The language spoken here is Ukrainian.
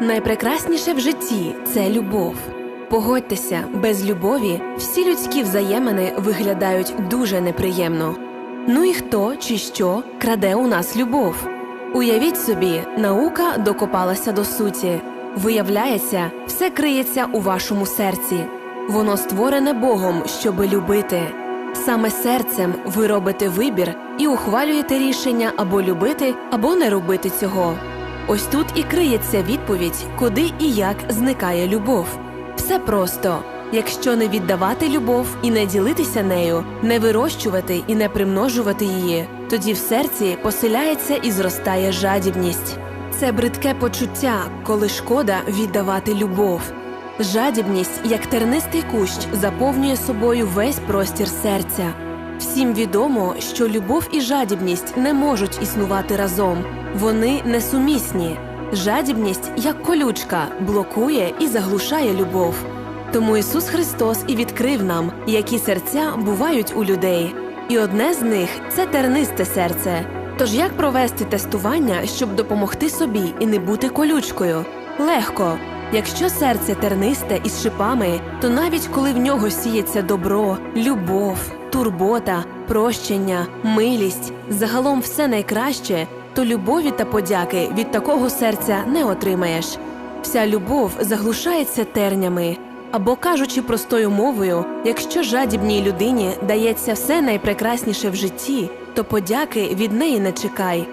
Найпрекрасніше в житті це любов. Погодьтеся, без любові всі людські взаємини виглядають дуже неприємно. Ну і хто чи що краде у нас любов? Уявіть собі, наука докопалася до суті. Виявляється, все криється у вашому серці. Воно створене Богом, щоби любити. Саме серцем ви робите вибір і ухвалюєте рішення або любити, або не робити цього. Ось тут і криється відповідь, куди і як зникає любов. Все просто. Якщо не віддавати любов і не ділитися нею, не вирощувати і не примножувати її, тоді в серці поселяється і зростає жадібність. Це бридке почуття, коли шкода віддавати любов. Жадібність, як тернистий кущ, заповнює собою весь простір серця. Всім відомо, що любов і жадібність не можуть існувати разом, вони несумісні. Жадібність, як колючка, блокує і заглушає любов. Тому Ісус Христос і відкрив нам, які серця бувають у людей. І одне з них це тернисте серце. Тож як провести тестування, щоб допомогти собі і не бути колючкою? Легко. Якщо серце тернисте із шипами, то навіть коли в нього сіється добро, любов, турбота, прощення, милість, загалом все найкраще, то любові та подяки від такого серця не отримаєш. Вся любов заглушається тернями. Або кажучи простою мовою, якщо жадібній людині дається все найпрекрасніше в житті, то подяки від неї не чекай.